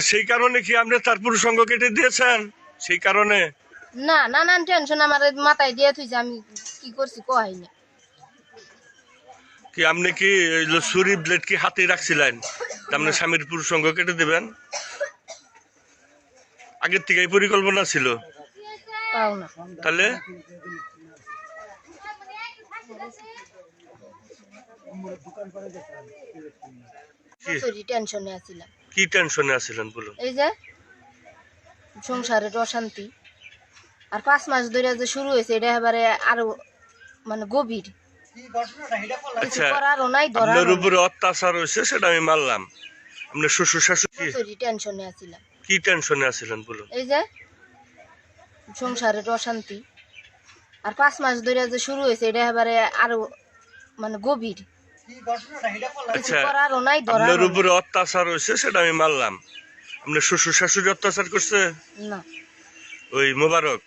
সেই কারণে কি আপনি তার পুরুষঙ্গ কেটে দিয়েছেন? সেই কারণে? না নানান টেনশন আমার মাথায় দিয়ে তুই আমি কি করছি কহাই না। কি আপনি কি এই যে ছুরি ব্লেড কি হাতে রাখছিলেন? আপনার স্বামীর পুরুষঙ্গ কেটে দেবেন? আগের থেকে এই পরিকল্পনা ছিল? তাহলে? কি- টেনশনে আছিলাম। কি টেনশনে আছিলেন বলুন? এই যে সংসারের অশান্তি। আর পাঁচ মাস ধরে যে শুরু হয়েছে এটা এবারে আরও মানে গভীর। আচ্ছা আপনার উপরে অত্যাচার হয়েছে সেটা আমি মানলাম। আপনার শ্বশুর শাশুড়ি টেনশনে আছিলাম। কি টেনশনে আছিলেন বলুন? এই যে সংসারের অশান্তি। আর পাঁচ মাস ধরে যে শুরু হয়েছে এটা এবারে আরও মানে গভীর। আচ্ছা করারও নাই আপনার উপরে অত্যাচার হয়েছে সেটা আমি মারলাম আপনার শ্বশুর শাশুড়ি অত্যাচার করছে? না। ওই মোবারক?